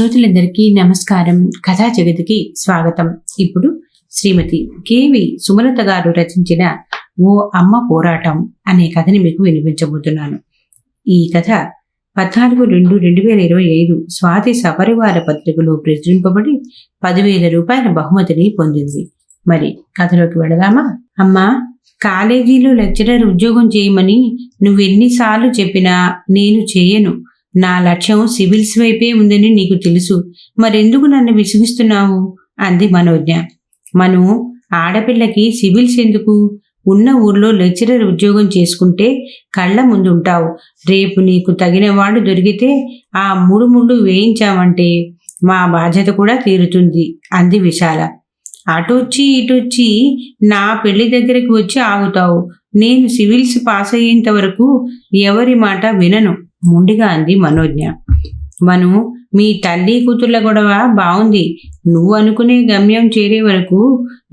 శ్రోతలందరికీ నమస్కారం. కథా జగతికి స్వాగతం. ఇప్పుడు శ్రీమతి కేవి సుమలత గారు రచించిన ఓ అమ్మ పోరాటం అనే కథని మీకు వినిపించబోతున్నాను. ఈ కథ పద్నాలుగు రెండు రెండు వేల ఇరవై ఐదు స్వాతి సపరివార పత్రికలో ప్రచురింపబడి పదివేల రూపాయల బహుమతిని పొందింది. మరి కథలోకి వెళదామా? అమ్మా కాలేజీలో లెక్చరర్ ఉద్యోగం చేయమని నువ్వెన్నిసార్లు చెప్పినా నేను చేయను. నా లక్ష్యం సివిల్స్ వైపే ఉందని నీకు తెలుసు. మరెందుకు నన్ను విసిగిస్తున్నావు? అంది మనోజ్ఞ. మను ఆడపిల్లకి సివిల్స్ ఎందుకు? ఉన్న ఊర్లో లెక్చరర్ ఉద్యోగం చేసుకుంటే కళ్ళ ముందుంటావు. రేపు నీకు తగిన వాడు దొరికితే ఆ మూడు ముళ్ళు వేయించామంటే మా బాధ్యత కూడా తీరుతుంది అంది విశాల. అటొచ్చి ఇటొచ్చి నా పెళ్ళి దగ్గరికి వచ్చి ఆగుతావు. నేను సివిల్స్ పాస్ అయ్యేంత వరకు ఎవరి మాట వినను. ముండిగా అంది మనోజ్ఞ. మను మీ తల్లి కూతుర్ల గొడవ బాగుంది నువ్వు అనుకునే గమ్యం చేరే వరకు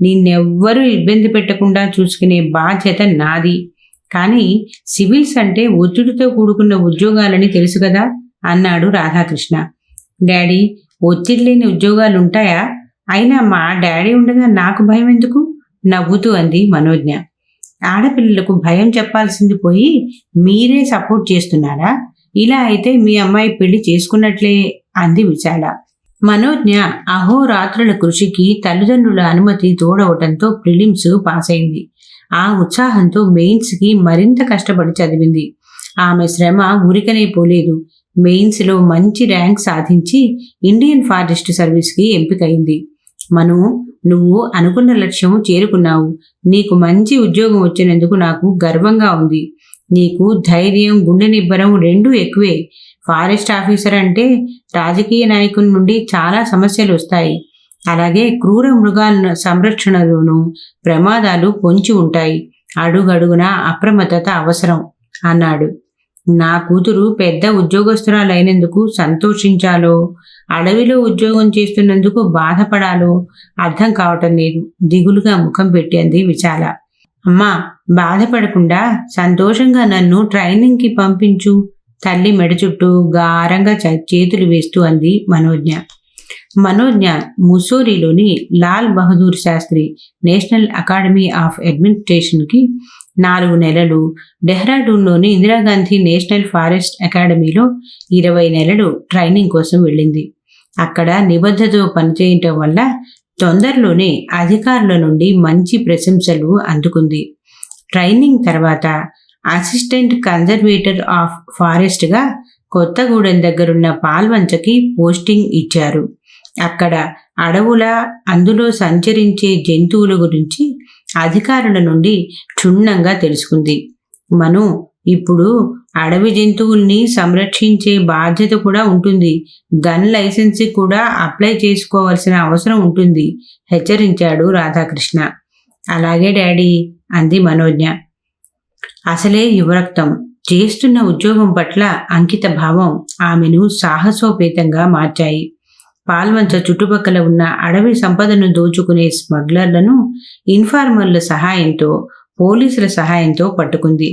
నిన్నెవ్వరూ ఇబ్బంది పెట్టకుండా చూసుకునే బాధ్యత నాది. కానీ సివిల్స్ అంటే ఒత్తిడితో కూడుకున్న ఉద్యోగాలని తెలుసు కదా అన్నాడు రాధాకృష్ణ. డాడీ ఒత్తిడి లేని ఉద్యోగాలు ఉంటాయా అయినా మా డాడీ ఉండగా నాకు భయం ఎందుకు? నవ్వుతూ అంది మనోజ్ఞ. ఆడపిల్లలకు భయం చెప్పాల్సింది పోయి మీరే సపోర్ట్ చేస్తున్నారా? ఇలా అయితే మీ అమ్మాయి పెళ్ళి చేసుకున్నట్లే అంది విశాల. మనోజ్ఞ అహోరాత్రుల కృషికి తల్లిదండ్రుల అనుమతి తోడవటంతో ప్రిలిమ్స్ పాస్ అయింది ఆ ఉత్సాహంతో మెయిన్స్కి మరింత కష్టపడి చదివింది. ఆమె శ్రమ ఉరికనే పోలేదు. మెయిన్స్లో మంచి ర్యాంక్ సాధించి ఇండియన్ ఫారెస్ట్ సర్వీస్కి ఎంపికైంది. మను నువ్వు అనుకున్న లక్ష్యం చేరుకున్నావు. నీకు మంచి ఉద్యోగం వచ్చినందుకు నాకు గర్వంగా ఉంది. నీకు ధైర్యం గుండె నిబ్బరం రెండూ ఎక్కువే. ఫారెస్ట్ ఆఫీసర్ అంటే రాజకీయ నాయకుల నుండి చాలా సమస్యలు వస్తాయి. అలాగే క్రూర మృగాల సంరక్షణలోనూ ప్రమాదాలు పొంచి ఉంటాయి. అడుగడుగున అప్రమత్తత అవసరం అన్నాడు. నా కూతురు పెద్ద ఉద్యోగస్తురాలైనందుకు సంతోషించాలో? అడవిలో ఉద్యోగం చేస్తున్నందుకు బాధపడాలో? అర్థం కావటం లేదు. దిగులుగా ముఖం పెట్టింది విశాల. అమ్మా బాధపడకుండా సంతోషంగా నన్ను ట్రైనింగ్కి పంపించు. తల్లి మెడ చుట్టూ గారంగా చేతులు వేస్తూ అంది Manogna. Manogna ముసోరిలోని Lal Bahadur Shastri national academy of అడ్మినిస్ట్రేషన్కి నాలుగు నెలలు డెహ్రాడూన్లోని ఇందిరాగాంధీ నేషనల్ ఫారెస్ట్ అకాడమీలో ఇరవై నెలలు ట్రైనింగ్ కోసం వెళ్ళింది. అక్కడ నిబద్ధతో పనిచేయటం వల్ల తొందరలోనే అధికారుల నుండి మంచి ప్రశంసలు అందుకుంది. ట్రైనింగ్ తర్వాత అసిస్టెంట్ కన్జర్వేటర్ ఆఫ్ ఫారెస్ట్గా కొత్తగూడెం దగ్గరున్న పాల్వంచకి పోస్టింగ్ ఇచ్చారు. అక్కడ అడవుల అందులో సంచరించే జంతువుల గురించి అధికారుల నుండి క్షుణ్ణంగా తెలుసుకుంది. మను ఇప్పుడు అడవి జంతువుల్ని సంరక్షించే బాధ్యత కూడా ఉంటుంది. గన్ లైసెన్స్ కూడా అప్లై చేసుకోవాల్సిన అవసరం ఉంటుంది. హెచ్చరించాడు రాధాకృష్ణ. అలాగే డాడీ అంది మనోజ్ఞ. అసలే యువరక్తం. చేస్తున్న ఉద్యోగం పట్ల అంకిత భావం ఆమెను సాహసోపేతంగా మార్చాయి. పాల్వంచ చుట్టుపక్కల ఉన్న అడవి సంపదను దోచుకునే స్మగ్లర్లను ఇన్ఫార్మర్ల సహాయంతో పోలీసుల సహాయంతో పట్టుకుంది.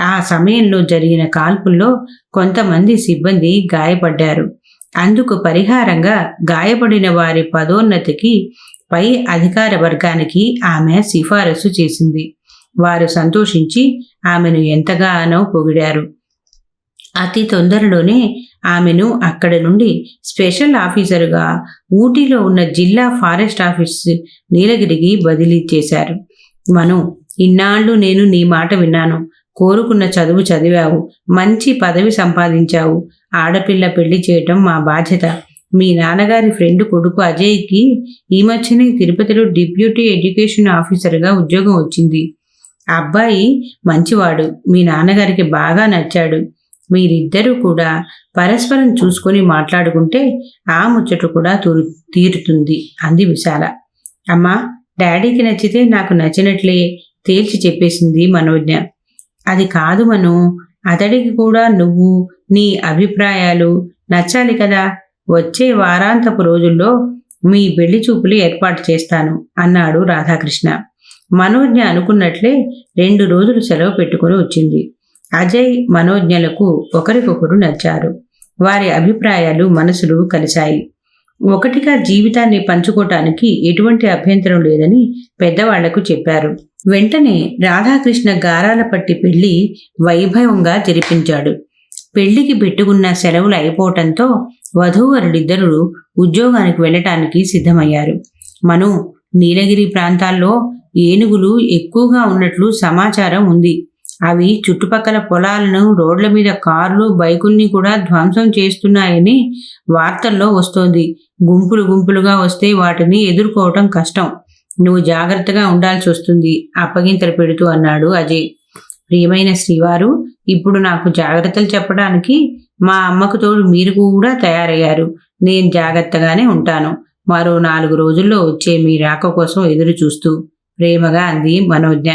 ఆ సమయంలో జరిగిన కాల్పుల్లో కొంతమంది సిబ్బంది గాయపడ్డారు. అందుకు పరిహారంగా గాయపడిన వారి పదోన్నతికి పై అధికార వర్గానికి ఆమె సిఫారసు చేసింది. వారు సంతోషించి ఆమెను ఎంతగానో పొగిడారు. అతి తొందరలోనే ఆమెను అక్కడ నుండి స్పెషల్ ఆఫీసరుగా ఊటీలో ఉన్న జిల్లా ఫారెస్ట్ ఆఫీస్ నీలగిరికి బదిలీ చేశారు. మను ఇన్నాళ్ళు నేను నీ మాట విన్నాను. కోరుకున్న చదువు చదివావు మంచి పదవి సంపాదించావు. ఆడపిల్ల పెళ్ళి చేయటం మా బాధ్యత. మీ నాన్నగారి ఫ్రెండ్ కొడుకు అజయ్కి ఈ మధ్యనే తిరుపతిలో డిప్యూటీ ఎడ్యుకేషన్ ఆఫీసర్గా ఉద్యోగం వచ్చింది. అబ్బాయి మంచివాడు మీ నాన్నగారికి బాగా నచ్చాడు. మీరిద్దరూ కూడా పరస్పరం చూసుకొని మాట్లాడుకుంటే ఆ ముచ్చట కూడా తూరు తీరుతుంది అంది విశాల. అమ్మా డాడీకి నచ్చితే నాకు నచ్చినట్లే తేల్చి చెప్పేసింది మనోజ్ఞ. అది కాదు మను. అతడికి కూడా నువ్వు నీ అభిప్రాయాలు నచ్చాలి కదా. వచ్చే వారాంతపు రోజుల్లో మీ పెళ్ళి చూపులు ఏర్పాటు చేస్తాను అన్నాడు రాధాకృష్ణ. మనోజ్ఞ అనుకున్నట్లే రెండు రోజులు సెలవు పెట్టుకుని వచ్చింది. అజయ్ మనోజ్ఞలకు ఒకరికొకరు నచ్చారు. వారి అభిప్రాయాలు మనసులు కలిశాయి. ఒకటిగా జీవితాన్ని పంచుకోవటానికి ఎటువంటి అభ్యంతరం లేదని పెద్దవాళ్ళకు చెప్పారు. వెంటనే రాధాకృష్ణ గారాల పట్టి పెళ్ళి వైభవంగా జరిపించాడు. పెళ్ళికి పెట్టుకున్న సెలవులు అయిపోవటంతో వధూవరులిద్దరూ ఉద్యోగానికి వెళ్ళటానికి సిద్ధమయ్యారు. మను నీలగిరి ప్రాంతాల్లో ఏనుగులు ఎక్కువగా ఉన్నట్లు సమాచారం ఉంది. అవి చుట్టుపక్కల పొలాలను రోడ్ల మీద కార్లు బైకుల్ని కూడా ధ్వంసం చేస్తున్నాయని వార్తల్లో వస్తోంది. గుంపులు గుంపులుగా వస్తే వాటిని ఎదుర్కోవటం కష్టం. నువ్వు జాగ్రత్తగా ఉండాల్సి వస్తుంది. అప్పగింతలు పెడుతూ అన్నాడు అజయ్. ప్రియమైన శ్రీవారు ఇప్పుడు నాకు జాగ్రత్తలు చెప్పడానికి మా అమ్మకు తోడు మీరు కూడా తయారయ్యారు. నేను జాగ్రత్తగానే ఉంటాను. మరో నాలుగు రోజుల్లో వచ్చే మీ రాక కోసం ఎదురు చూస్తూ ప్రేమగా అంది మనోజ్ఞ.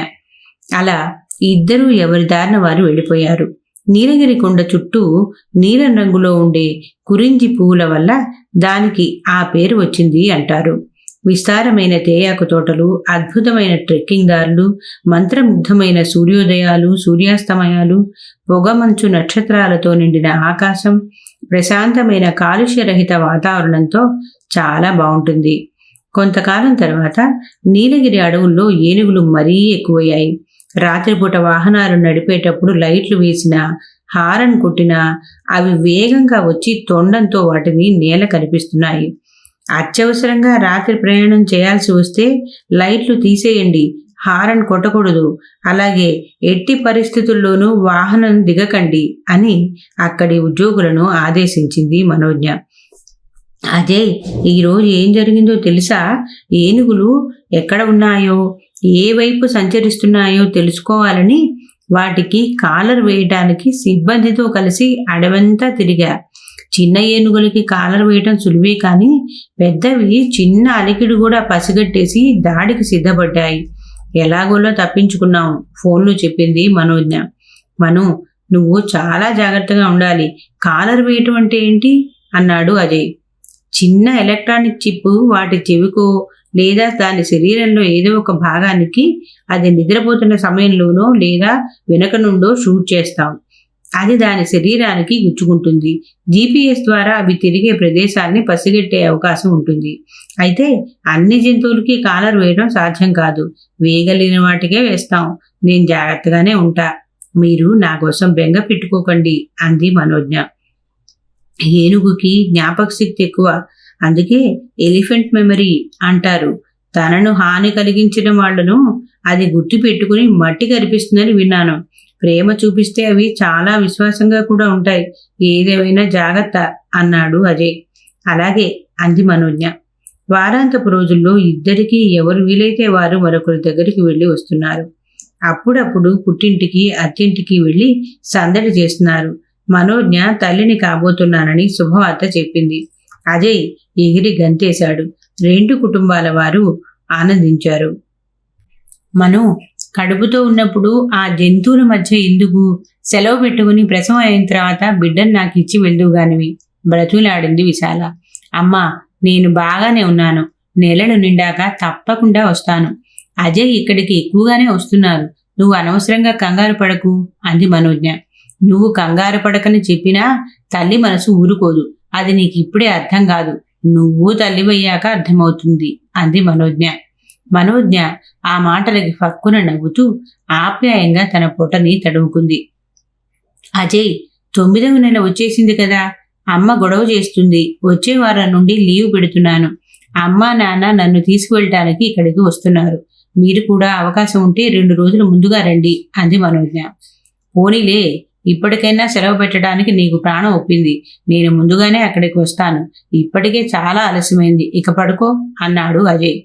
అలా ఇద్దరూ ఎవరి దారిన వారు వెళ్ళిపోయారు. నీలగిరి కొండ చుట్టూ నీలం రంగులో ఉండే కురించి పువ్వుల వల్ల దానికి ఆ పేరు వచ్చింది అంటారు. విస్తారమైన తేయాకు తోటలు అద్భుతమైన ట్రెక్కింగ్ దారులు మంత్రముగ్ధమైన సూర్యోదయాలు సూర్యాస్తమయాలు పొగమంచు నక్షత్రాలతో నిండిన ఆకాశం ప్రశాంతమైన కాలుష్యరహిత వాతావరణంతో చాలా బాగుంటుంది. కొంతకాలం తర్వాత నీలగిరి అడవుల్లో ఏనుగులు మరీ ఎక్కువయ్యాయి. రాత్రిపూట వాహనాలు నడిపేటప్పుడు లైట్లు వేసిన హారన్ కొట్టినా అవి వేగంగా వచ్చి తొండంతో వాటిని నేల కనిపిస్తున్నాయి. అత్యవసరంగా రాత్రి ప్రయాణం చేయాల్సి వస్తే లైట్లు తీసేయండి. హారన్ కొట్టకూడదు. అలాగే ఎట్టి పరిస్థితుల్లోనూ వాహనం దిగకండి అని అక్కడి ఉద్యోగులను ఆదేశించింది మనోజ్ఞ. అజయ్ ఈరోజు ఏం జరిగిందో తెలుసా? ఏనుగులు ఎక్కడ ఉన్నాయో ఏ వైపు సంచరిస్తున్నాయో తెలుసుకోవాలని వాటికి కాలర్ వేయడానికి సిబ్బందితో కలిసి అడవంతా తిరిగా. చిన్న ఏనుగులకి కాలర్ వేయటం సులువే కానీ పెద్దవి చిన్న అలికిడు కూడా పసిగట్టేసి దాడికి సిద్ధపడ్డాయి. ఎలాగోలో తప్పించుకున్నాం ఫోన్లో చెప్పింది మనోజ్ఞ. మను నువ్వు చాలా జాగ్రత్తగా ఉండాలి. కాలర్ వేయటం అంటే ఏంటి? అన్నాడు అజయ్. చిన్న ఎలక్ట్రానిక్ చిప్ వాటి చెవికో లేదా దాని శరీరంలో ఏదో ఒక భాగానికి అది నిద్రపోతున్న సమయంలోనో లేదా వెనక నుండో షూట్ చేస్తాం. అది దాని శరీరానికి గుచ్చుకుంటుంది. జీపీఎస్ ద్వారా అవి తిరిగే ప్రదేశాన్ని పసిగట్టే అవకాశం ఉంటుంది. అయితే అన్ని జంతువులకి కాలర్ వేయడం సాధ్యం కాదు. వేయగలిగిన వాటికే వేస్తాం. నేను జాగ్రత్తగానే ఉంటా. మీరు నా కోసం బెంగ పెట్టుకోకండి అంది మనోజ్ఞ. ఏనుగుకి జ్ఞాపక శక్తి ఎక్కువ. అందుకే ఎలిఫెంట్ మెమరీ అంటారు. తనను హాని కలిగించిన వాళ్ళను అది గుర్తు పెట్టుకుని మట్టి కనిపిస్తుందని విన్నాను. ప్రేమ చూపిస్తే అవి చాలా విశ్వాసంగా కూడా ఉంటాయి. ఏదేమైనా జాగ్రత్త అన్నాడు అజయ్. అలాగే అంది మనోజ్ఞ. వారాంతపు రోజుల్లో ఇద్దరికీ ఎవరు వీలైతే వారు మరొకరి దగ్గరికి వెళ్ళి వస్తున్నారు. అప్పుడప్పుడు పుట్టింటికి అత్తింటికి వెళ్ళి సందడి చేస్తున్నారు. మనోజ్ఞ తల్లిని కాబోతున్నానని శుభవార్త చెప్పింది. అజయ్ ఎగిరి గంతేశాడు. రెండు కుటుంబాల వారు ఆనందించారు. మను కడుపుతో ఉన్నప్పుడు ఆ జంతువుల మధ్య ఎందుకు సెలవు పెట్టుకుని ప్రసవం అయిన తర్వాత బిడ్డను నాకు ఇచ్చి వెళ్దువుగానివి బ్రతులాడింది విశాల. అమ్మా నేను బాగానే ఉన్నాను. నెలలు నిండాక తప్పకుండా వస్తాను. అజయ్ ఇక్కడికి ఎక్కువగానే వస్తున్నారు. నువ్వు అనవసరంగా కంగారు పడకు అంది మనోజ్ఞ. నువ్వు కంగారు పడకని చెప్పినా తల్లి మనసు ఊరుకోదు. అది నీకు ఇప్పుడే అర్థం కాదు. నువ్వు తల్లివయ్యాక అర్థమవుతుంది అంది మనోజ్ఞ. మనోజ్ఞ ఆ మాటలకి ఫక్కున నవ్వుతూ ఆప్యాయంగా తన పొట్టని తడుముకుంది. అజయ్ తొమ్మిదవ నెల వచ్చేసింది కదా అమ్మ గొడవ చేస్తుంది. వచ్చే వారం నుండి లీవ్ పెడుతున్నాను. అమ్మ నాన్న నన్ను తీసుకువెళ్ళటానికి ఇక్కడికి వస్తున్నారు. మీరు కూడా అవకాశం ఉంటే రెండు రోజులు ముందుగా రండి అంది మనోజ్ఞ. పోనీలే ఇప్పటికైనా సెలవు పెట్టడానికి నీకు ప్రాణం ఒప్పింది. నేను ముందుగానే అక్కడికి వస్తాను. ఇప్పటికే చాలా ఆలస్యమైంది. ఇక పడుకో అన్నాడు అజయ్.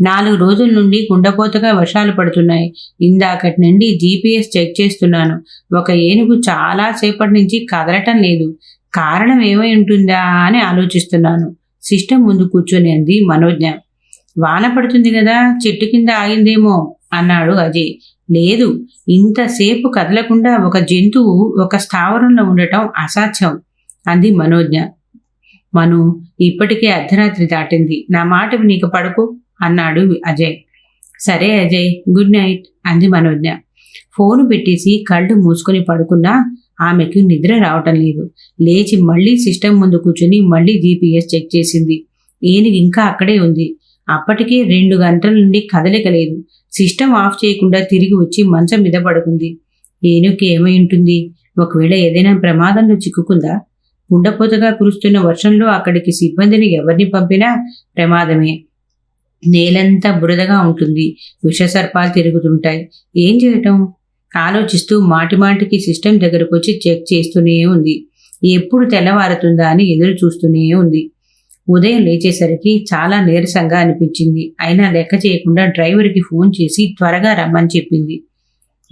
నాలుగు రోజుల నుండి గుండెపోతగా వర్షాలు పడుతున్నాయి. ఇందాకటి నుండి జీపీఎస్ చెక్ చేస్తున్నాను. ఒక ఏనుగు చాలా సేపటి నుంచి కదలటం లేదు. కారణం ఏమై ఉంటుందా అని ఆలోచిస్తున్నాను. సిస్టమ్ ముందు కూర్చొని అంది మనోజ్ఞ. వాన పడుతుంది కదా చెట్టు కింద ఆగిందేమో అన్నాడు అజయ్. లేదు ఇంతసేపు కదలకుండా ఒక జంతువు ఒక స్థావరంలో ఉండటం అసాధ్యం అంది మనోజ్ఞ. మను ఇప్పటికే అర్ధరాత్రి దాటింది. నా మాట నీకు పడుకో. అన్నాడు అజయ్. సరే అజయ్ గుడ్ నైట్ అంది మనోజ్ఞ. ఫోను పెట్టేసి కళ్ళు మూసుకొని పడుకున్నా ఆమెకు నిద్ర రావటం లేదు. లేచి మళ్ళీ సిస్టమ్ ముందు కూర్చుని మళ్ళీ జీపీఎస్ చెక్ చేసింది. ఏనుగు ఇంకా అక్కడే ఉంది. అప్పటికే రెండు గంటల నుండి కదలిక లేదు. సిస్టమ్ ఆఫ్ చేయకుండా తిరిగి వచ్చి మంచం మీద పడుకుంది. ఏనుగుకి ఏమై ఉంటుంది? ఒకవేళ ఏదైనా ప్రమాదంలో చిక్కుకుందా? ఉండపోతగా కురుస్తున్న వర్షంలో అక్కడికి సిబ్బందిని ఎవరిని పంపినా ప్రమాదమే. నేలంతా బురదగా ఉంటుంది. విషసర్పాలు తిరుగుతుంటాయి. ఏం చేయటం? ఆలోచిస్తూ మాటిమాటికి సిస్టమ్ దగ్గరకు వచ్చి చెక్ చేస్తూనే ఉంది. ఎప్పుడు తెల్లవారుతుందా అని ఎదురు చూస్తూనే ఉంది. ఉదయం లేచేసరికి చాలా నీరసంగా అనిపించింది. అయినా లెక్క చేయకుండా డ్రైవర్కి ఫోన్ చేసి త్వరగా రమ్మని చెప్పింది.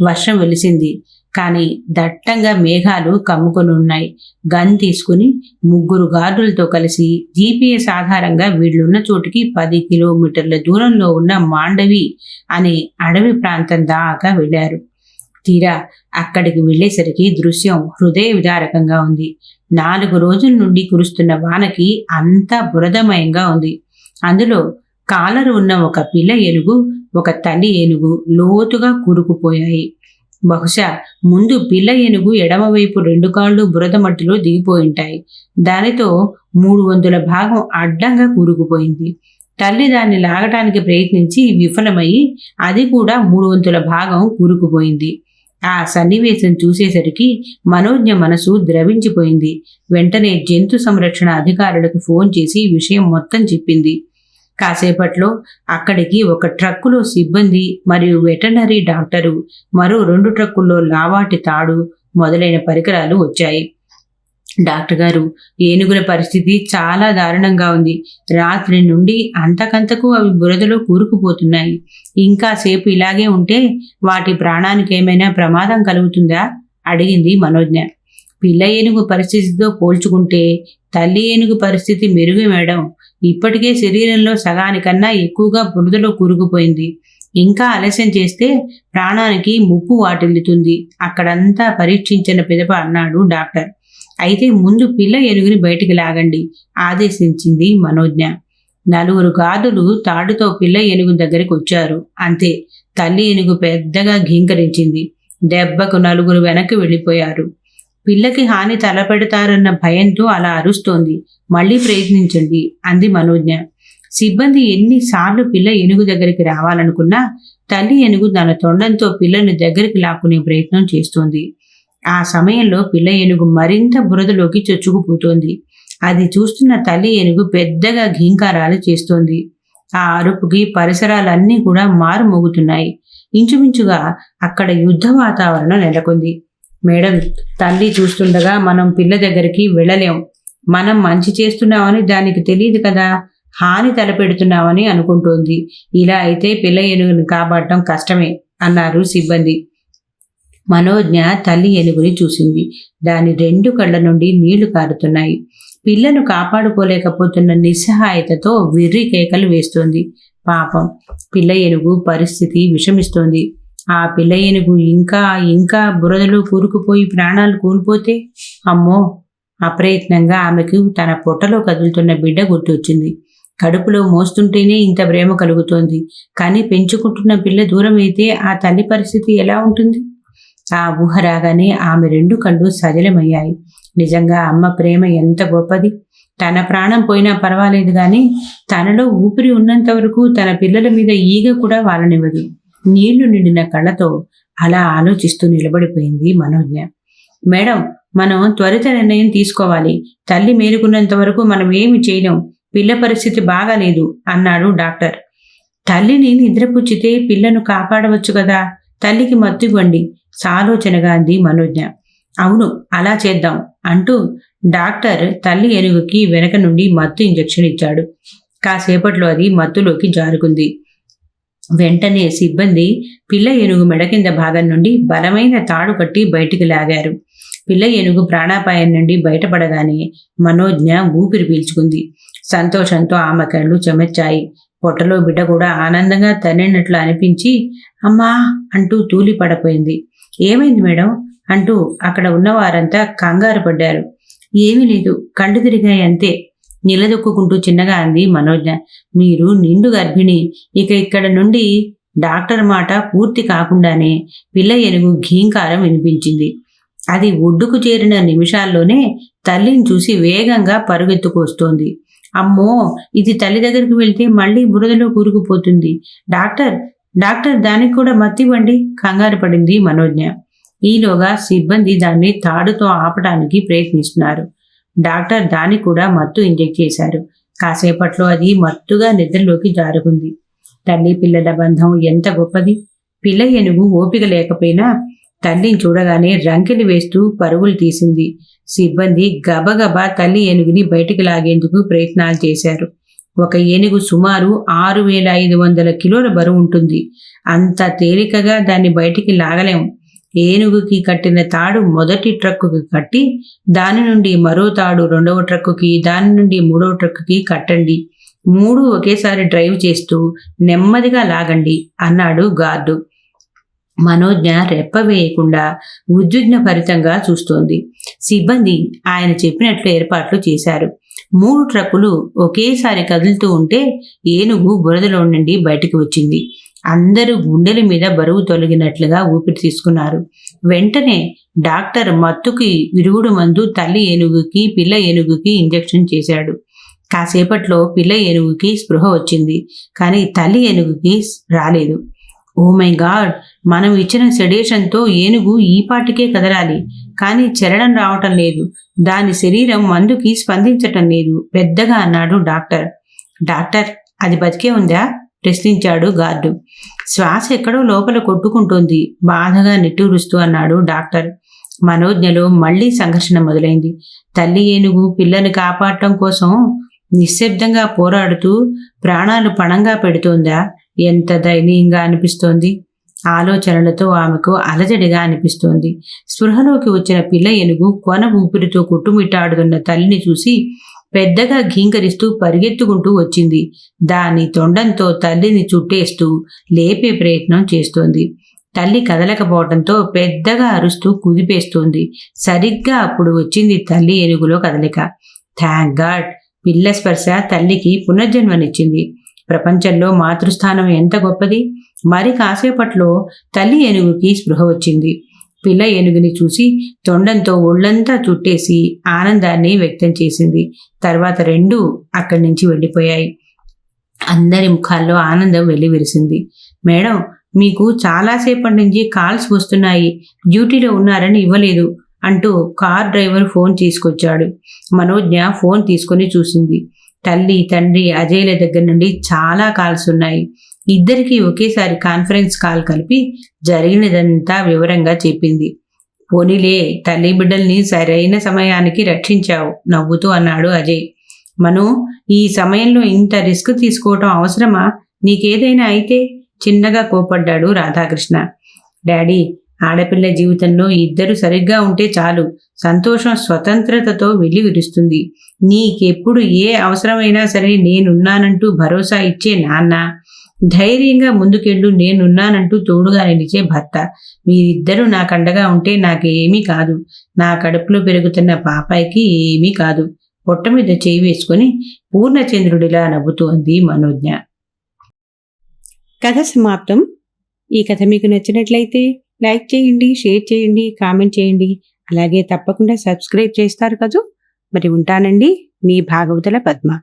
వర్షం వెలిసింది. కానీ దట్టంగా మేఘాలు కమ్ముకొని ఉన్నాయి గన్ తీసుకుని ముగ్గురు గార్డులతో కలిసి జీపీఎస్ ఆధారంగా వీళ్ళున్న చోటుకి పది కిలోమీటర్ల దూరంలో ఉన్న మాండవి అనే అడవి ప్రాంతం దాకా వెళ్ళారు. తీరా అక్కడికి వెళ్ళేసరికి దృశ్యం హృదయ విదారకంగా ఉంది. నాలుగు రోజుల నుండి కురుస్తున్న వానకి అంతా బురదమయంగా ఉంది. అందులో కాలరు ఉన్న ఒక పిల్ల ఏనుగు ఒక తల్లి ఏనుగు లోతుగా కూరుకుపోయాయి. బహుశా ముందు పిల్ల ఏనుగు ఎడమవైపు రెండు కాళ్ళు బురద మట్టిలో దిగిపోయింటాయి దానితో మూడు వంతుల భాగం అడ్డంగా కూరుకుపోయింది. తల్లి దాన్ని లాగటానికి ప్రయత్నించి విఫలమై అది కూడా మూడు వంతుల భాగం కూరుకుపోయింది. ఆ సన్నివేశం చూసేసరికి మనోజ్ఞ మనసు ద్రవించిపోయింది. వెంటనే జంతు సంరక్షణ అధికారులకు ఫోన్ చేసి విషయం మొత్తం చెప్పింది. కాసేపట్లో అక్కడికి ఒక ట్రక్కులో సిబ్బంది మరియు వెటర్నరీ డాక్టరు మరో రెండు ట్రక్కుల్లో లావాటి తాడు మొదలైన పరికరాలు వచ్చాయి. డాక్టర్ గారు ఏనుగుల పరిస్థితి చాలా దారుణంగా ఉంది. రాత్రి నుండి అంతకంతకు అవి బురదలో కూరుకుపోతున్నాయి. ఇంకా సేపు ఇలాగే ఉంటే వాటి ప్రాణానికి ఏమైనా ప్రమాదం కలుగుతుందా? అడిగింది మనోజ్ఞ. పిల్ల ఏనుగు పరిస్థితితో పోల్చుకుంటే తల్లి ఏనుగు పరిస్థితి మెరుగు మేడం. ఇప్పటికే శరీరంలో సగానికన్నా ఎక్కువగా బురదలో కూరుకుపోయింది. ఇంకా ఆలస్యం చేస్తే ప్రాణానికి ముప్పు వాటిల్లుతుంది. అక్కడంతా పరీక్షించిన పిదప అన్నాడు డాక్టర్. అయితే ముందు పిల్ల ఎరుగుని బయటికి లాగండి ఆదేశించింది మనోజ్ఞ. నలుగురు గాదులు తాడుతో పిల్ల ఏనుగు దగ్గరికి వచ్చారు. అంతే తల్లి ఏనుగు పెద్దగా ఘీంకరించింది. దెబ్బకు నలుగురు వెనక్కి వెళ్ళిపోయారు. పిల్లకి హాని తలపెడతారన్న భయంతో అలా అరుస్తోంది. మళ్ళీ ప్రయత్నించండి అంది మనోజ్ఞ. సిబ్బంది ఎన్నిసార్లు పిల్ల ఏనుగు దగ్గరికి రావాలనుకున్నా తల్లి ఏనుగు తన తొండంతో పిల్లని దగ్గరికి లాక్కునే ప్రయత్నం చేస్తోంది. ఆ సమయంలో పిల్ల ఏనుగు మరింత బురదలోకి చొచ్చుకుపోతోంది. అది చూస్తున్న తల్లి ఏనుగు పెద్దగా ఘీంకారాలు చేస్తోంది. ఆ అరుపుకి పరిసరాలన్నీ కూడా మారుమోగుతున్నాయి. ఇంచుమించుగా అక్కడ యుద్ధ వాతావరణం నెలకొంది. మేడం తల్లి చూస్తుండగా మనం పిల్ల దగ్గరికి వెళ్ళలేం. మనం మంచి చేస్తున్నామని దానికి తెలియదు కదా. హాని తలపెడుతున్నామని అనుకుంటోంది. ఇలా అయితే పిల్ల ఏనుగుని కాపాడటం కష్టమే అన్నారు సిబ్బంది. మనోజ్ఞ తల్లి ఏనుగుని చూసింది. దాని రెండు కళ్ళ నుండి నీళ్ళు కారుతున్నాయి. పిల్లను కాపాడుకోలేకపోతున్న నిస్సహాయతతో విర్రి కేకలు వేస్తోంది. పాపం పిల్ల ఏనుగు పరిస్థితి విషమిస్తోంది. ఆ పిల్ల ఏనుగు ఇంకా ఇంకా బురదలో కూరుకుపోయి ప్రాణాలు కోల్పోతే అమ్మో! అప్రయత్నంగా ఆమెకు తన పొట్టలో కదులుతున్న బిడ్డ గుర్తొచ్చింది. కడుపులో మోస్తుంటేనే ఇంత ప్రేమ కలుగుతోంది. కానీ పెంచుకుంటున్న పిల్ల దూరం అయితే ఆ తల్లి పరిస్థితి ఎలా ఉంటుంది? ఆ ఊహ రాగానే ఆమె రెండు కళ్ళు సజలమయ్యాయి. నిజంగా అమ్మ ప్రేమ ఎంత గొప్పది! తన ప్రాణం పోయినా పర్వాలేదు కానీ తనలో ఊపిరి ఉన్నంత వరకు తన పిల్లల మీద ఈగ కూడా వాళ్ళనివ్వదు నీళ్ళు నిండిన కళ్ళతో అలా ఆలోచిస్తూ నిలబడిపోయింది మనోజ్ఞ. మేడం మనం త్వరిత నిర్ణయం తీసుకోవాలి. తల్లి మేలుకున్నంత వరకు మనం ఏమి చేయలేం. పిల్ల పరిస్థితి బాగాలేదు అన్నాడు డాక్టర్. తల్లిని నిద్రపుచ్చితే పిల్లను కాపాడవచ్చు కదా? తల్లికి మత్తుగొండి సాలోచనగా అంది మనోజ్ఞ. అవును అలా చేద్దాం అంటూ డాక్టర్ తల్లి ఏనుగుకి వెనక నుండి మత్తు ఇంజెక్షన్ ఇచ్చాడు. కాసేపట్లో అది మత్తులోకి జారుకుంది. వెంటనే సిబ్బంది పిల్ల ఏనుగు మెడ కింద భాగం నుండి బలమైన తాడు కట్టి బయటికి లాగారు. పిల్ల ఏనుగు ప్రాణాపాయం నుండి బయటపడగానే మనోజ్ఞ ఊపిరి పీల్చుకుంది. సంతోషంతో ఆమె కళ్ళు చెమర్చాయి. పొట్టలో బిడ్డ కూడా ఆనందంగా తన్నినట్లు అనిపించి అమ్మా అంటూ తూలి పడపోయింది. ఏమైంది మేడం? అంటూ అక్కడ ఉన్నవారంతా కంగారు పడ్డారు. ఏమీ లేదు కళ్ళు తిరిగాయి అంతే. నిలదొక్కుంటూ చిన్నగా అంది మనోజ్ఞ. మీరు నిండు గర్భిణి. ఇక ఇక్కడ నుండి డాక్టర్ మాట పూర్తి కాకుండానే పిల్ల ఎనుగు ఘీంకారం వినిపించింది. అది ఒడ్డుకు చేరిన నిమిషాల్లోనే తల్లిని చూసి వేగంగా పరుగెత్తుకొస్తోంది అమ్మో! ఇది తల్లి దగ్గరికి వెళ్తే మళ్ళీ బురదలో కూరుకుపోతుంది. డాక్టర్! డాక్టర్! దానికి కూడా మత్తివ్వండి కంగారు పడింది మనోజ్ఞ. ఈలోగా సిబ్బంది దాన్ని తాడుతో ఆపడానికి ప్రయత్నిస్తున్నారు. డాక్టర్ దాన్ని కూడా మత్తు ఇంజెక్ట్ చేశారు. కాసేపట్లో అది మత్తుగా నిద్రలోకి జారుకుంది. తల్లి పిల్లల బంధం ఎంత గొప్పది. పిల్ల ఏనుగు ఓపిక లేకపోయినా తల్లిని చూడగానే రంకెలు వేస్తూ పరుగులు తీసింది. సిబ్బంది గబగబా తల్లి ఏనుగుని బయటికి లాగేందుకు ప్రయత్నాలు చేశారు. ఒక ఏనుగు సుమారు ఆరు వేల ఐదు వందల కిలోల బరువు ఉంటుంది. అంత తేలికగా దాన్ని బయటికి లాగలేం. ఏనుగుకి కట్టిన తాడు మొదటి ట్రక్కుకి కట్టి దాని నుండి మరో తాడు రెండవ ట్రక్కుకి దాని నుండి మూడవ ట్రక్కుకి కట్టండి. మూడు ఒకేసారి డ్రైవ్ చేస్తూ నెమ్మదిగా లాగండి అన్నాడు గార్డు. మనోజ్ఞ రెప్పవేయకుండా ఉద్విగ్న చూస్తోంది. సిబ్బంది ఆయన చెప్పినట్లు ఏర్పాట్లు చేశారు. మూడు ట్రక్కులు ఒకేసారి కదులుతూ ఉంటే ఏనుగు బురదలో నుండి బయటకు వచ్చింది. అందరూ గుండెల మీద బరువు తొలగినట్లుగా ఊపిరి తీసుకున్నారు. వెంటనే డాక్టర్ మత్తుకి విరుగుడు మందు తల్లి ఏనుగుకి పిల్ల ఏనుగుకి ఇంజెక్షన్ చేశాడు. కాసేపట్లో పిల్ల ఏనుగుకి స్పృహ వచ్చింది కానీ తల్లి ఏనుగుకి రాలేదు. Oh my god! మనం ఇచ్చిన సెడేషన్తో ఏనుగు ఈ పాటికే కదలాలి కానీ చెరడం రావటం లేదు. దాని శరీరం మందుకి స్పందించటం లేదు పెద్దగా అన్నాడు డాక్టర్. డాక్టర్ అది బతికే ఉందా? ప్రశ్నించాడు గార్డు. శ్వాస ఎక్కడో లోపల కొట్టుకుంటోంది. బాధగా నిట్టూరుస్తూ అన్నాడు డాక్టర్. మనోజ్ఞలో మళ్ళీ సంఘర్షణ మొదలైంది. తల్లి ఏనుగు పిల్లని కాపాడటం కోసం నిశ్శబ్దంగా పోరాడుతూ ప్రాణాలు పణంగా పెడుతోందా? ఎంత దయనీయంగా అనిపిస్తోంది. ఆలోచనలతో ఆమెకు అలజడిగా అనిపిస్తోంది. స్పృహలోకి వచ్చిన పిల్ల ఏనుగు కొన ఊపిరితో కుట్టుమిట్టాడుతున్న తల్లిని చూసి పెద్దగా ఘీంకరిస్తూ పరిగెత్తుకుంటూ వచ్చింది. దాని తొండంతో తల్లిని చుట్టేస్తూ లేపే ప్రయత్నం చేస్తోంది. తల్లి కదలకపోవడంతో పెద్దగా అరుస్తూ కుదిపేస్తోంది. సరిగ్గా అప్పుడు వచ్చింది తల్లి ఏనుగులో కదలిక. Thank god! పిల్ల స్పర్శ తల్లికి పునర్జన్మనిచ్చింది. ప్రపంచంలో మాతృస్థానం ఎంత గొప్పది! మరి కాసేపట్లో తల్లి ఏనుగుకి స్పృహ వచ్చింది. పిల్ల ఏనుగుని చూసి తొండంతో ఒళ్ళంతా చుట్టేసి ఆనందాన్ని వ్యక్తం చేసింది. తర్వాత రెండు అక్కడి నుంచి వెళ్ళిపోయాయి. అందరి ముఖాల్లో ఆనందం వెల్లివిరిసింది. మేడం మీకు చాలాసేపటి నుంచి కాల్స్ వస్తున్నాయి. డ్యూటీలో ఉన్నారని ఇవ్వలేదు అంటూ కార్ డ్రైవర్ ఫోన్ తీసుకొచ్చాడు. మనోజ్ఞ ఫోన్ తీసుకొని చూసింది. తల్లి తండ్రి అజయ్ల దగ్గర నుండి చాలా కాల్స్ ఉన్నాయి. ఇద్దరికీ ఒకేసారి కాన్ఫరెన్స్ కాల్ కలిపి జరిగినదంతా వివరంగా చెప్పింది. పోనీలే తల్లి బిడ్డల్ని సరైన సమయానికి రక్షించావు నవ్వుతూ అన్నాడు అజయ్. మను ఈ సమయంలో ఇంత రిస్క్ తీసుకోవటం అవసరమా? నీకేదైనా అయితే చిన్నగా కోపడ్డాడు రాధాకృష్ణ. డాడీ ఆడపిల్ల జీవితంలో ఇద్దరు సరిగ్గా ఉంటే చాలు. సంతోషం స్వతంత్రతతో వెల్లివిరుస్తుంది. నీకెప్పుడు ఏ అవసరమైనా సరే నేనున్నానంటూ భరోసా ఇచ్చే నాన్న. ధైర్యంగా ముందుకెళ్ళు నేనున్నానంటూ తోడుగా నిలిచే భర్త. మీరిద్దరూ నాకండగా ఉంటే నాకేమీ కాదు. నా కడుపులో పెరుగుతున్న పాపాయికి ఏమీ కాదు. పొట్ట మీద చేయి వేసుకుని పూర్ణచంద్రుడిలా నవ్వుతోంది మనోజ్ఞ. కథ సమాప్తం. ఈ కథ మీకు నచ్చినట్లయితే లైక్ చేయండి షేర్ చేయండి కామెంట్ చేయండి. అలాగే తప్పకుండా సబ్స్క్రైబ్ చేస్తారు కదూ. మరి ఉంటానండి మీ భాగవతుల పద్మ.